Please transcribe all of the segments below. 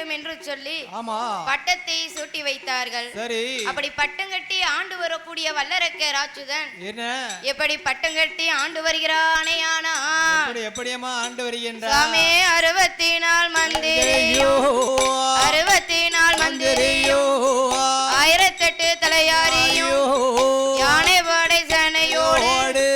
வேண்டும் என்று சொல்லி பட்டத்தை சூட்டி வைத்தார்கள். சரி. அப்படி பட்டம் கட்டி ஆண்டு வரக்கூடிய வல்லரக்க என்ன? எப்படி பட்டம் கட்டி ஆண்டு வருகிறானே ஆனா எப்படி எப்படியம்மா ஆண்டு வருகின்றார்? சாமி அறுபத்தி நாள் மந்திரி. ஐயோ அறுபத்தி நாள் மந்திரி. ஐயோ ஆயிரத்தெட்டு தலையாரியும் ஐயோ யானை படை சேனையோடு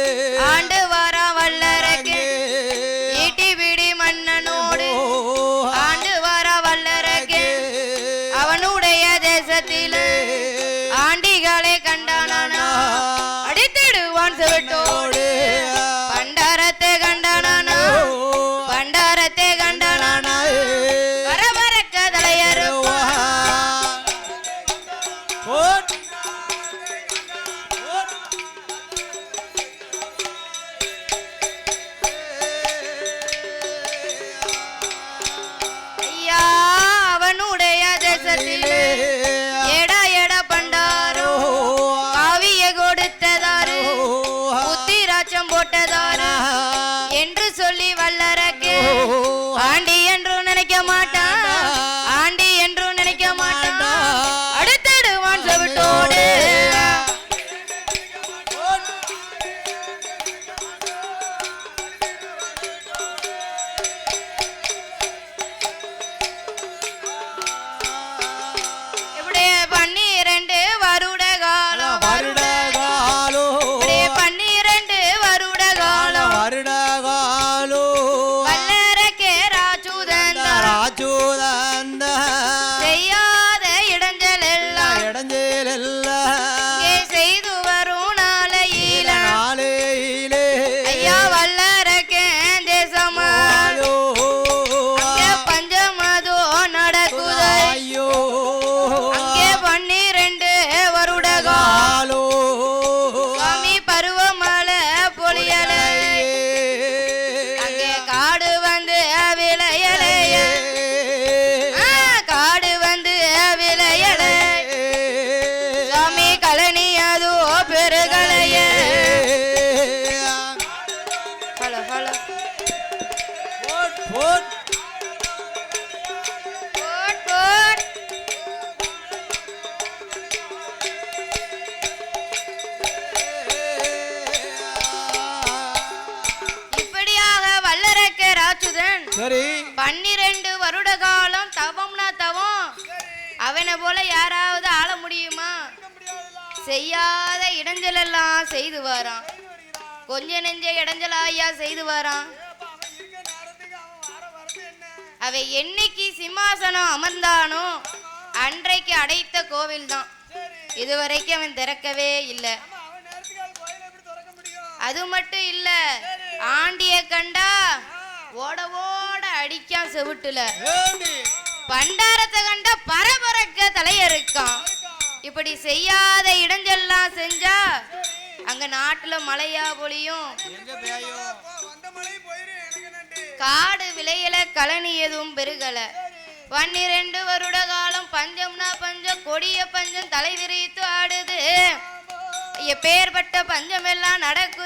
இடைஞ்சல் எல்லாம் செய்து வரான். கொஞ்ச நெஞ்ச இடைஞ்சல் ஐயா செய்து வரான். அவை என்னைக்கு சிம்மாசனம் அமர்ந்தானோ அன்றைக்கு அடைத்த கோவில் தான் இதுவரைக்கும் அவன் திறக்கவே இல்லை. அது மட்டும் இல்ல ஆண்டிய கண்டா ஓட ஓட அடிக்கான் செவிட்டுல? பண்டாரத்தை கண்டா பரபரக்க தலையறுக்கான். இப்படி செய்யாத இடைஞ்செல்லாம் செஞ்சா அங்க நாட்டுல மழையா பொழியும். காடு விளையல கழனி எதுவும் பெருகல. பன்னிரண்டு வருட காலம் பஞ்சம்னா பஞ்சம் கொடிய பஞ்சம் தலை விரித்து ஆடுது. எப்பேற்பட்ட பஞ்சம் எல்லாம் நடக்குதே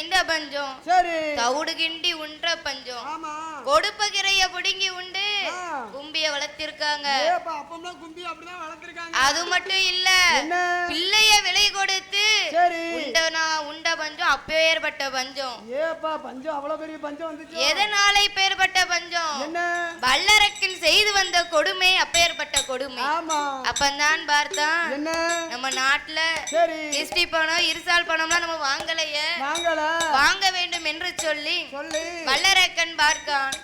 திண்ட பஞ்சம். சரி. தவுடு கிண்டி உண்ற பஞ்சம். ஆமா. கொடுப்பகிரைய புடுங்கி உண்டு. கும்பிய வளர்த்திருக்காங்க. அது மட்டும் இல்ல. பிள்ளைய விலை கொடுத்து உண்டனா உண்ட பஞ்சம் அப்பேற்பட்ட பஞ்சம். ஏப்பா பஞ்சம் அவ்வளவு பெரிய பஞ்சம் வந்துச்சு? எதனால இப்பேற்பட்ட பஞ்சம்? என்ன? வல்லரக்கன் செய்து வந்த கொடுமை அப்பேற்பட்ட கொடுமை. அப்பந்தான் பார்த்தான் நம்ம நாட்டுல சரி. கிஸ்டி பணம் இருசால் பணம்லாம் நம்ம வாங்கலையே. நாங்கள வாங்க வேண்டும் என்று சொல்லி வல்லரக்கன் பார்க்கான்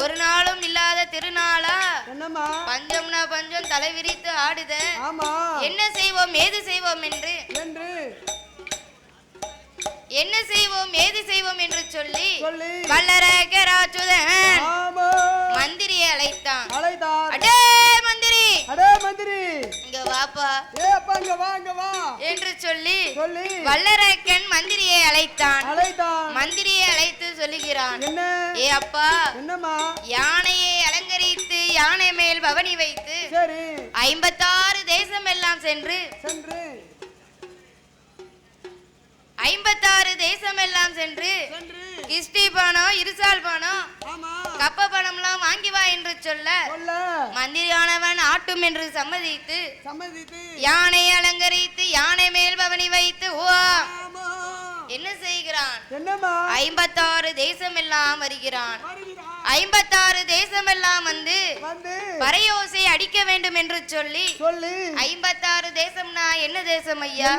ஒரு நாளும் இல்லாத திருநாளா? பஞ்சம்னா பஞ்சம் தலை விரித்து ஆடுத. என்ன செய்வோம் ஏது செய்வோம் என்று? என்ன செய்வோம் ஏது செய்வோம் என்று சொல்லி வல்லரகராச்சுதன் ஆமா. மந்திரியை அழைத்தான். அடே மந்திரி! அடே மந்திரி! வாப்பா. ஏ வா என்று சொல்லி சொல்லி வல்லரக்கன் மந்திரியை அழைத்தான். அழைத்தான். மந்திரியை அழைத்து சொல்லுகிறான். என்ன? ஏ அப்பா. என்னம்மா? யானையை அலங்கரித்து யானை மேல் பவனி வைத்து சரி. ஐம்பத்தாறு தேசம் எல்லாம் சென்று சென்று. ஐம்பத்தாறு தேசம் எல்லாம் சென்று. கிஸ்டி பணம் இருசால் பணம்லாம் வாங்கி வா என்று சொல்ல மந்திரியானவன் ஆட்டும் என்று சம்மதித்து சம்மதித்து. யானை அலங்கரித்து யானை மேல் பவனி வைத்து என்ன செய்கிறான்? ஐம்பத்தாறு தேசம் எல்லாம் வருகிறான். ஐம்பத்தாறு தேசம் எல்லாம் வந்து பறையோசை அடிக்க வேண்டும் என்று சொல்லி சொல்லி. ஐம்பத்தாறு தேசம்னா என்ன தேசம் ஐயா?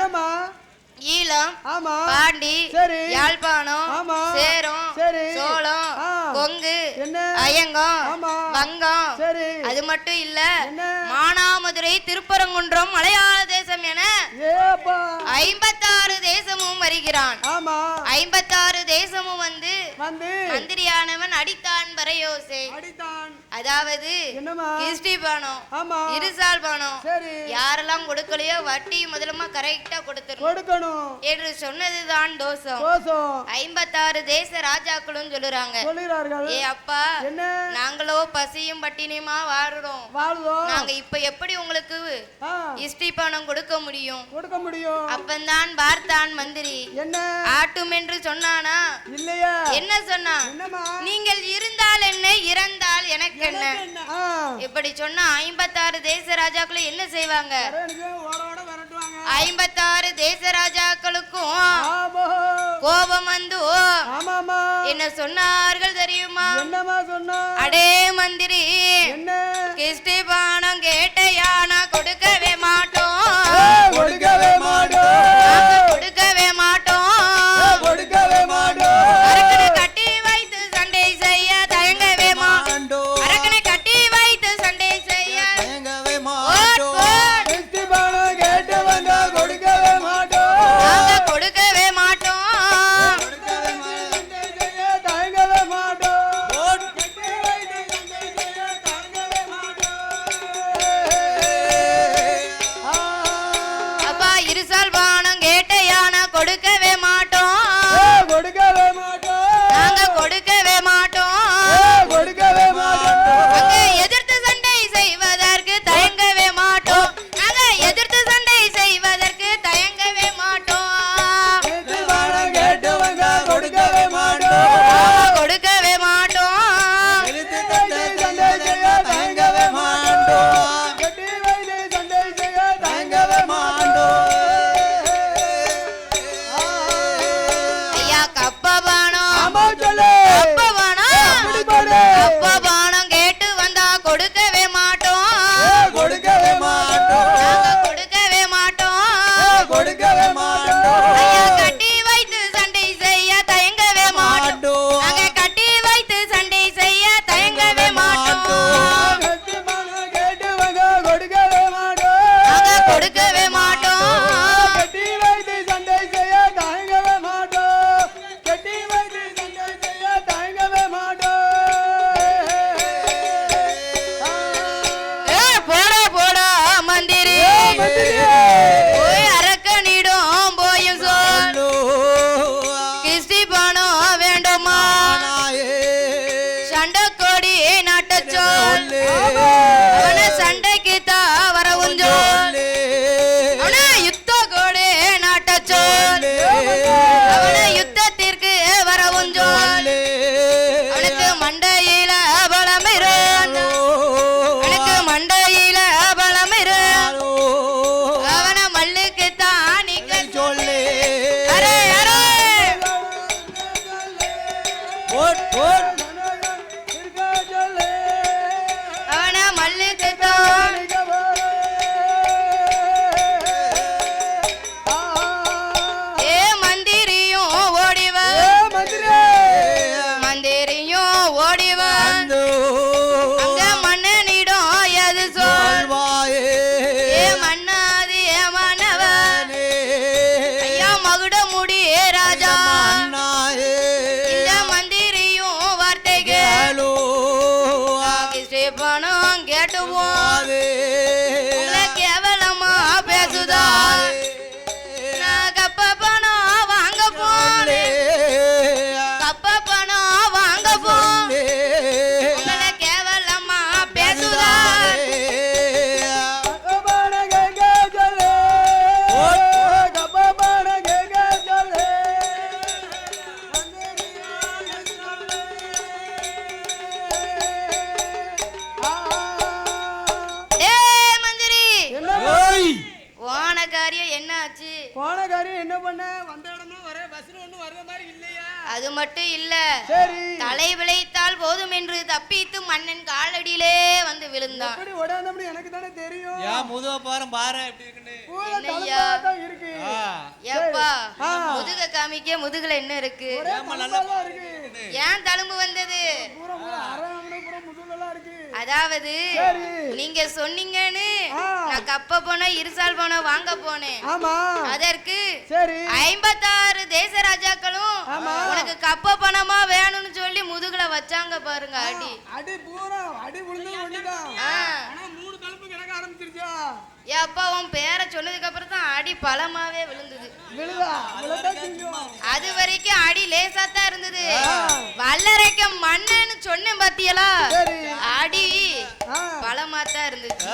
ஈழம் ஆமா. பாண்டி சரி. யாழ்ப்பாணம் ஆமா. சேரம் சரி. சோளம். கொங்கு என்ன? அயங்கம் ஆமா. வங்கம். சரி. அது மட்டும் இல்ல. மானாமதுரை திருப்பரங்குன்றம் மலையாள தேசம் என ஐம்பத்தாறு தேசமும் வருகிறான். ஆமா. ஐம்பத்தாறு தேசமும் வந்து மந்திரியானவன் அடித்தான் அடித்தான். அதாவது கிஸ்டி பணம் ஆமா. இருசால் பணம் சரி. யாரெல்லாம் கொடுக்கலையோ வட்டி முதலமா கரெக்டா கொடுத்துரும் கொடுக்கணும் என்று சொன்னதுதான் தோஷம். கோசம் ஐம்பத்தாறு தேச ராஜாக்களும் சொல்லுறாங்க. சொல்லுகிறார்கள். ஏ அப்பா என்ன? நாங்களோ பசியும் பட்டினியுமா வாடுறோம் வாழ்வோம் நாங்க இப்ப எப்படி உங்களுக்கு ஆ, இஷ்டி பணம் கொடுக்க முடியும்? கொடுக்க முடியும். அப்பந்தான் பார்த்தான் மந்திரி. என்ன? ஆட்டும் என்று சொன்னானா? இல்லையா. என்ன என்னம்மா? நீங்கள் இருந்தால் என்ன இறந்தால் எனக்கு என்ன? இப்படி சொன்னா ஐம்பத்தாறு தேச ராஜாக்களும் என்ன செய்வாங்க? ஐம்பத்தாறு தேச ராஜாக்களுக்கும் கோபம் வந்து என்ன சொன்னார்கள் தெரியுமா? அடே மந்திரி கிஸ்டி பானம் கேட்ட போன காரியம் என்ன பண்ண? வந்த இடமா வர பஸ்ல ஒண்ணும் வர்ற மாதிரி இல்லையா? அது மட்டும் இல்ல. சரி. தலை விளைத்தால் போதும் என்று தப்பித்து மன்னன் காலடியிலே வந்து விழுந்தான். எப்படி உடையாந்தபடி எனக்கு தானே தெரியும். ஏன் முதுவ பாரம் பாரு எப்படி இருக்குன்னு. என்னய்யா? இருக்கு. ஏப்பா. முதுக காமிக்க முதுகுல என்ன இருக்கு? ஏன் தழும்பு வந்தது? பூரா பூரா அரை முதுகுலாம் இருக்கு. அதாவது. நீங்க சொன்னீங்கன்னு. நான் கப்ப போனோம் இருசால் போனோம் வாங்க போனேன். ஆமா. அதற்கு சரி. ஐம்பத்தாறு தேச ராஜாக்களும். உனக்கு கப்ப பணமா வேணும்னு சொல்லி முதுகுல வச்சாங்க பாருங்க அடி அடி பூரா அடி விழுந்தது ஏ அப்பா உன் பேரை சொன்னதுக்கு அப்புறம் தான் அடி பலமாவே விழுந்தது. அது வரைக்கும் அடி லேசா தான் இருந்தது. வல்லரைக்க மன்னன்னு சொன்னேன் பாத்தியலா? அடி பலமா தான் இருந்துச்சு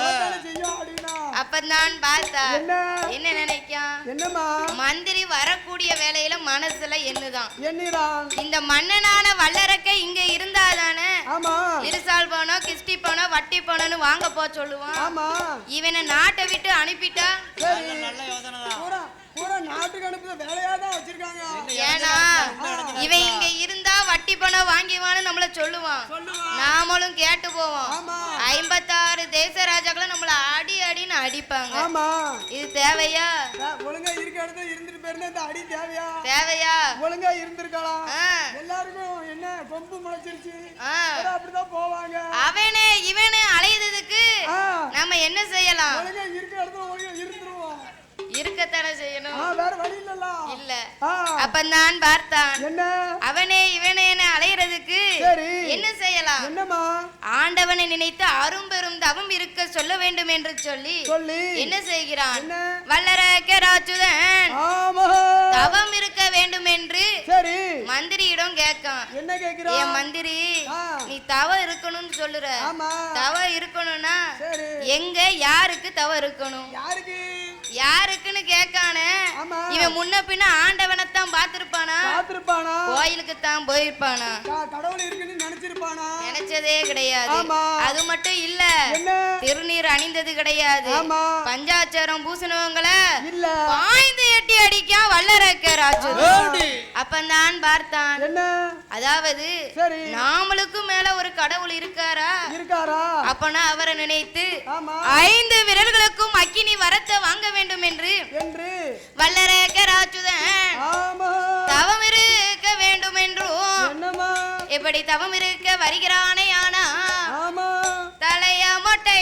அப்பதான் பார்த்தா என்ன? என்ன நினைக்கான் என்னம்மா? மந்திரி வரக்கூடிய வேலையில மனசுல என்னதான் எண்ணிறான் இந்த மன்னனான வல்லரக்க இங்க இருந்தாதானே? ஆமா. இருசால் பணம் கிஸ்டி பணம் வட்டி பணம்னு வாங்க போ சொல்லுவான். ஆமா. இவனை நாட்டை விட்டு அனுப்பிட்டா? நல்ல யோசனை தான். பூரா பூரா நாட்டுக்கு அனுப்புற வேலையா தான் வச்சிருக்காங்க. ஏன்னா இவன் இங்க இருந்தா வட்டி பணம் வாங்கிவான்னு நம்மள சொல்லுவான். நாமளும் கேட்டு போவோம். ஆமா. தேச ராஜாக்களும் நம்மள அடி அடின்னு அடிப்பாங்க. ஆமா. இது தேவையா? ஒழுங்கா இருக்க இடத்துல இருந்துட்டு போயிருந்தா இந்த அடி தேவையா? தேவையா? ஒழுங்கா இருந்திருக்கலாம். ஆ, எல்லாருக்கும் என்ன கொம்பு முளைச்சிருச்சு. அப்படிதான் போவாங்க. அவனே இவனே அலையுறதுக்கு நம்ம என்ன செய்யலாம்? ஒழுங்கா இருக்க இடத்துல ஒழுங்கா இருந்துருவோம். இருக்கத்தானே செய்யணும். வேற வழி இல்லல்ல. இல்ல. ஆ, அப்பந்தான் பார்த்தான். என்ன? அவனே இவனே என அலையிறதுக்கு. என்ன செய்யலாம்? என்னம்மா? ஆண்டவனை நினைத்து அரும்பெரும் தவம் இருக்க சொல்ல வேண்டும் என்று சொல்லி சொல்லி. என்ன செய்கிறான்? வல்லரக்க ராஜுதன் தவம் இருக்க வேண்டும் என்று சரி. மந்திரியிடம் கேட்கான். என்ன கேக்குறான் மந்திரி ஆ. நீ தவம் இருக்கணும்னு சொல்லுற. தவம் இருக்கணும்னா எங்க யாருக்கு தவம் இருக்கணும்? யாருக்கு? யாருக்குன்னு கேட்கானே. இவன் முன்ன பின்ன ஆண்டவனைத்தான் பார்த்திருப்பானா? காத்திருப்பானா கோயிலுக்கு தான் போயிருப்பானா கடவுள் இருக்குன்னு நினைச்சிருப்பானா? நினைச்சதே கிடையாது. அது மட்டும் இல்ல. திருநீர் அணிந்தது கிடையாது. பஞ்சாச்சாரம் பூசினவங்கள இல்ல. பாய்ந்து எட்டி அடிக்கான் வல்லரக்க ராஜு? அப்பந்தான் பார்த்தான். என்ன? அதாவது சரி. நாமளுக்கும் மேல ஒரு கடவுள் இருக்காரா? இருக்காரா? அப்பனா அவரை நினைத்து ஐந்து விரல்களுக்கும் அக்கினி வரத்தை வாங்க வேண்டும் என்று என்று. வல்லரக்க ராஜுதன். தவம் இருக்க வேண்டும் என்றும். இப்படி தவம் இருக்க வருகிறானே ஆனா தலைய மொட்டை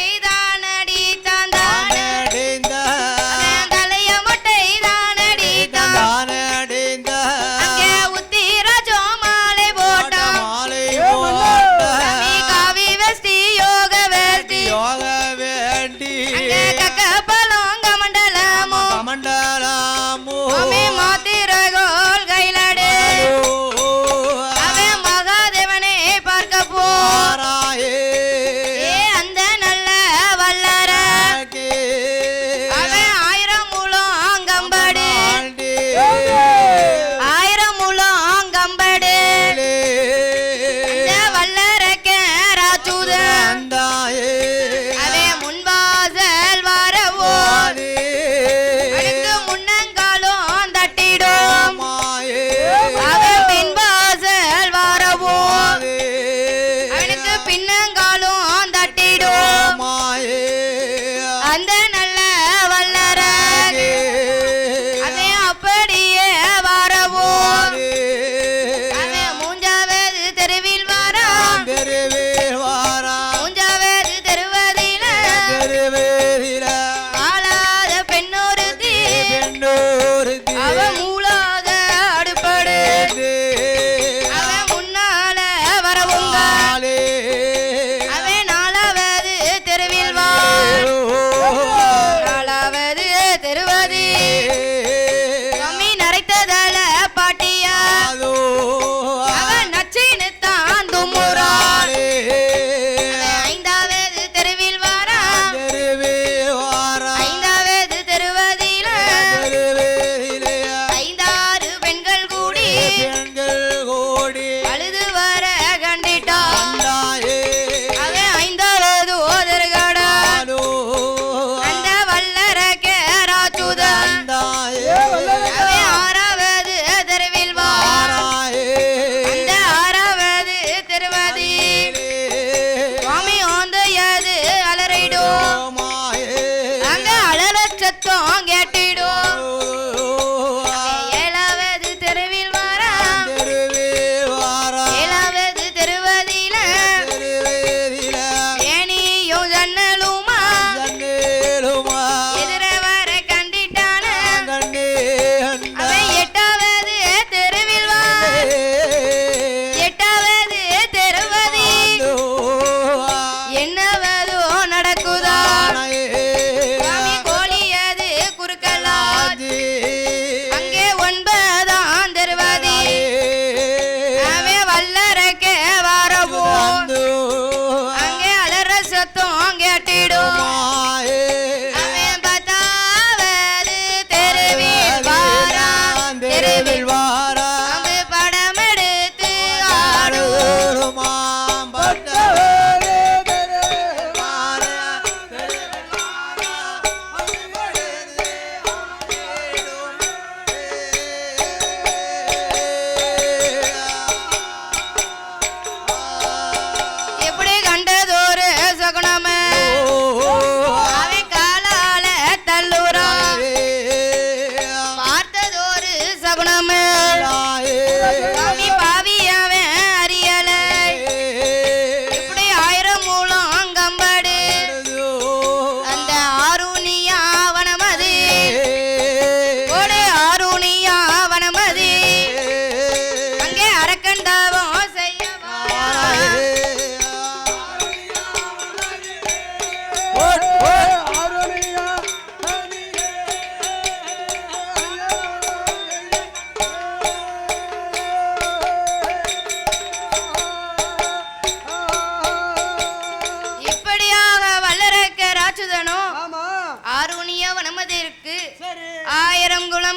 குணம்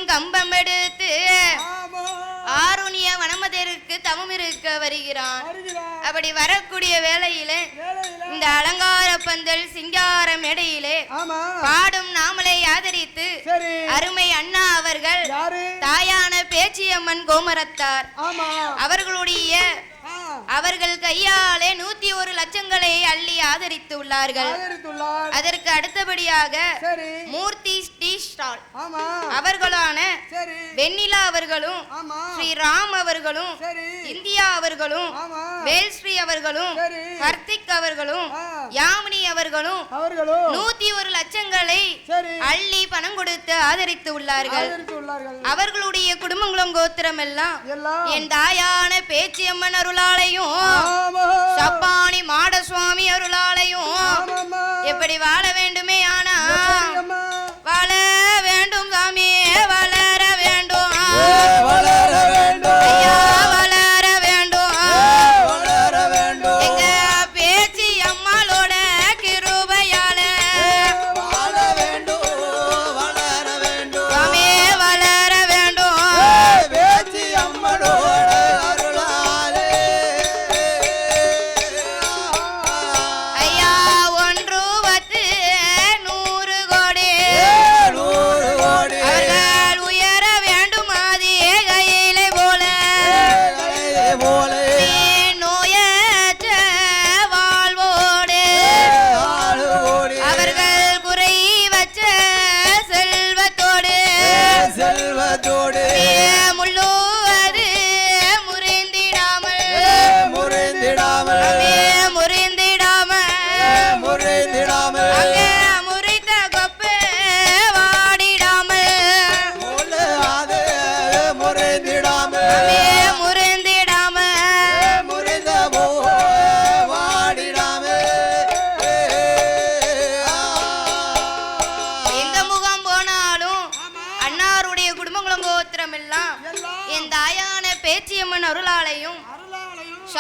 ஆயிரம் குளம் கம்பம் எடுத்து ஆமா. ஆருணிய வனமதிற்கு தவம் இருக்க வருகிறான். அப்படி வரக்கூடிய வேளையிலே இந்த அலங்கார பந்தல் சிங்கார மேடையிலே பாடும் நாமலை ஆதரித்து அருமை அண்ணா அவர்கள் தாயான பேச்சியம்மன் கோமரத்தார். அவர்களுடைய அவர்கள் கையாலே நூத்தி ஒரு லட்சங்களை அள்ளி ஆதரித்து உள்ளார்கள் அதற்கு அடுத்தபடியாக மூர்த்தி ஸ்டால் அவர்களான சரி. வெண்ணிலா அவர்களும் ஸ்ரீ ராம் அவர்களும் சரி. இந்தியா அவர்களும் வேல்ஸ்ரீ அவர்களும் கர்த்திக் அவர்களும் யாமினி அவர்களும் நூத்தி ஒரு லட்சங்களை அள்ளி பணம் கொடுத்து ஆதரித்து உள்ளார்கள். அவர்களுடைய குடும்பங்களும் கோத்திரம் எல்லாம். என் தாயான பேச்சியம்மன் அருளாலையும் சப்பானி மாடசுவாமி அருளாலையும். எப்படி வாழ வேண்டுமே ஆனா எப்படியம்மா?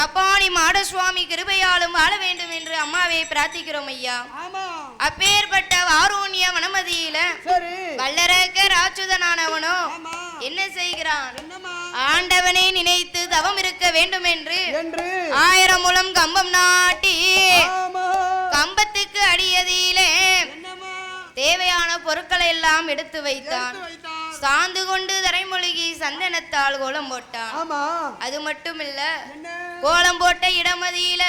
சப்பானி மாடசுவாமி கிருபையாலும் வாழ வேண்டும் என்று அம்மாவை பிரார்த்திக்கிறோம் ஐயா. அப்பேற்பட்ட வாரூண்ய வனமதியில வல்லரக்க ராட்சுதனானவனோ என்ன செய்கிறான்? ஆண்டவனை நினைத்து தவம் இருக்க வேண்டும் என்று. ஆயிரம் முழம் கம்பம் நாட்டி கம்பத்துக்கு அடியதிலே தேவையான பொருட்களை எல்லாம் எடுத்து வைத்தான். சாந்து கொண்டு தரைமொழிகி சந்தனத்தால் கோலம் போட்டான். அது மட்டும் இல்ல கோலம் போட்ட இடமதியில